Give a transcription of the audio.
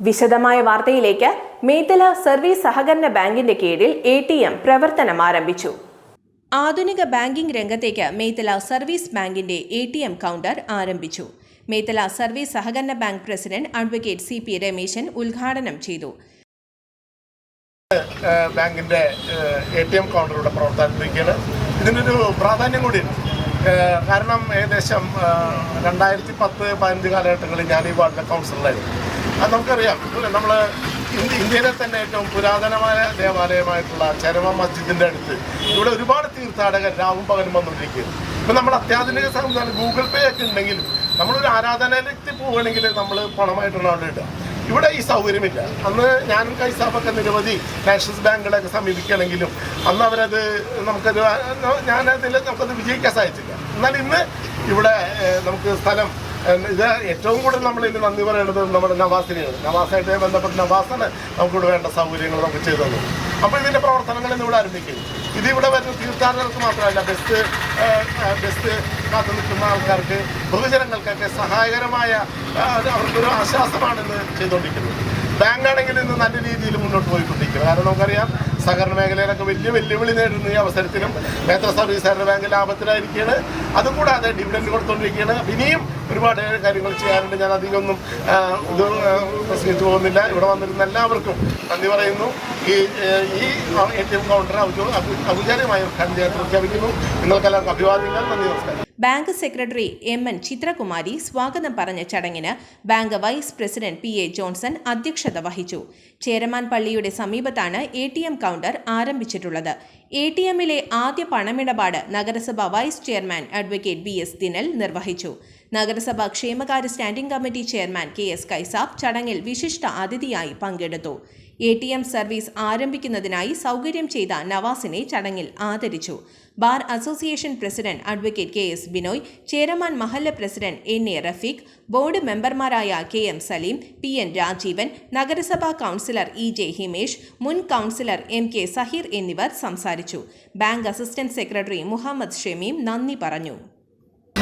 വിശദമായ വാർത്തയിലേക്ക് മേത്തല സർവീസ് സഹകരണ ബാങ്കിന്റെ കീഴിൽ എ ടി എം പ്രവർത്തനം ആരംഭിച്ചു. ആധുനിക ബാങ്കിംഗ് രംഗത്തേക്ക് മേത്തല സർവീസ് ബാങ്കിന്റെ എ ടി എം കൗണ്ടർ ആരംഭിച്ചു. മേത്തല സർവീസ് സഹകരണ bank president advocate C P Rameshan ഉദ്ഘാടനം ചെയ്തു. ബാങ്കിന്റെ എ ടി എം കൗണ്ടറുടെ പ്രവർത്തനത്തിലേക്കാണ് ഇതിനൊരു പ്രാധാന്യം കൂടിയുണ്ട് കാരണം ഏകദേശം രണ്ടായിരത്തി പത്ത് പതിനഞ്ച് കാലഘട്ടങ്ങളിൽ ഞാൻ ഈ വാർഡ് കൗൺസിലറായിരുന്നു. അത് നമുക്കറിയാം. നമ്മൾ ഇന്ത്യയിലെ തന്നെ ഏറ്റവും പുരാതനമായ ദേവാലയമായിട്ടുള്ള ചരമ മസ്ജിദിന്റെ അടുത്ത് ഇവിടെ ഒരുപാട് തീർത്ഥാടകർ രാവും പകലും വന്നുകൊണ്ടിരിക്കുകയാണ്. ഇപ്പം നമ്മൾ അത്യാധുനിക സംവിധാനം ഗൂഗിൾ പേ ഒക്കെ ഉണ്ടെങ്കിലും നമ്മളൊരു ആരാധനാലയത്തിൽ പോവുകയാണെങ്കിൽ നമ്മൾ പണമായിട്ടുള്ള അവിടെ ഇടുക. ഇവിടെ ഈ സൗകര്യമില്ല. അന്ന് ഞാനും കൈസാബൊക്കെ നിരവധി നാഷണൽസ് ബാങ്കുകളൊക്കെ സമീപിക്കുകയാണെങ്കിലും അന്ന് അവരത് നമുക്കത് ഞാനതിൽ നമുക്കത് വിജയിക്കാൻ സാധിച്ചില്ല. എന്നാൽ ഇന്ന് ഇവിടെ നമുക്ക് സ്ഥലം ഇത് ഏറ്റവും കൂടുതൽ നമ്മൾ ഇതിന് നന്ദി പറയേണ്ടത് നമ്മുടെ നവാസിനെയാണ്. നവാസായിട്ട് ബന്ധപ്പെട്ട് നവാസാണ് നമുക്കിവിടെ വേണ്ട സൗകര്യങ്ങൾ നമുക്ക് ചെയ്തു തന്നു അപ്പോൾ ഇതിന്റെ പ്രവർത്തനങ്ങൾ ഇന്ന് ഇവിടെ ആരംഭിക്കും ഇതിവിടെ വരുന്ന തീർത്ഥാടകർക്ക് മാത്രമല്ല ബസ് ബസ് കാത്തു നിൽക്കുന്ന ആൾക്കാർക്ക് പൊതുജനങ്ങൾക്കൊക്കെ സഹായകരമായ അവർക്കൊരു ആശ്വാസമാണെന്ന് ചെയ്തുകൊണ്ടിരിക്കുന്നത്. ബാങ്ക് ആണെങ്കിൽ ഇന്ന് നല്ല രീതിയിൽ മുന്നോട്ട് പോയിക്കൊണ്ടിരിക്കുന്നത് കാരണം നമുക്കറിയാം സഹകരണ മേഖലയിലൊക്കെ വലിയ വെല്ലുവിളി നേരിടുന്ന ഈ അവസരത്തിലും മേത്ര സർവീസ് സഹകരണ ബാങ്ക് ലാഭത്തിലായിരിക്കുകയാണ്. അതുകൂടാതെ ഡിവിഡൻഡ് കൊടുത്തുകൊണ്ടിരിക്കുകയാണ് ഇനിയും ഒരുപാട് കാര്യങ്ങൾ ചെയ്യാനുണ്ട്. ഞാൻ അധികമൊന്നും ഇത് പ്രസംഗിച്ചു പോകുന്നില്ല. ഇവിടെ വന്നിരുന്ന എല്ലാവർക്കും നന്ദി പറയുന്നു. ഈ ഈ എ ടി എം കൗണ്ടർ ഔപചാരികമായി ഉദ്ഘാടനം ചെയ്യാൻ പ്രഖ്യാപിക്കുന്നു. നിങ്ങൾക്ക് എല്ലാവർക്കും അഭിവാദ്യങ്ങൾ. നന്ദി നമസ്കാരം. Bank secretary M N Chithrakumari സ്വാഗതം പറഞ്ഞ ചടങ്ങിന് bank vice president P A Johnson അധ്യക്ഷത വഹിച്ചു. ചേരമാൻ പള്ളിയുടെ സമീപത്താണ് എ ടി എം കൗണ്ടർ ആരംഭിച്ചിട്ടുള്ളത്. എ ടി എമ്മിലെ ആദ്യ പണമിടപാട് നഗരസഭ vice chairman advocate B S Dinal നിർവഹിച്ചു. നഗരസഭ ക്ഷേമകാര്യ standing committee chairman K S Kaisab ചടങ്ങിൽ വിശിഷ്ട അതിഥിയായി പങ്കെടുത്തു. എ ടി എം സർവീസ് ആരംഭിക്കുന്നതിനായി സൗകര്യം ചെയ്ത നവാസിനെ ചടങ്ങിൽ ആദരിച്ചു. Bar association president advocate K S Binoy Cheraman മഹല്ല president N A Rafeeq board മെമ്പർമാരായ K M Saleem P N Rajeevan നഗരസഭാ കൗൺസിലർ ഇ ജെ ഹിമേഷ് മുൻ കൗൺസിലർ എം കെ സഹീർ എന്നിവർ സംസാരിച്ചു. Bank assistant secretary Muhammad Shameem നന്ദി പറഞ്ഞു.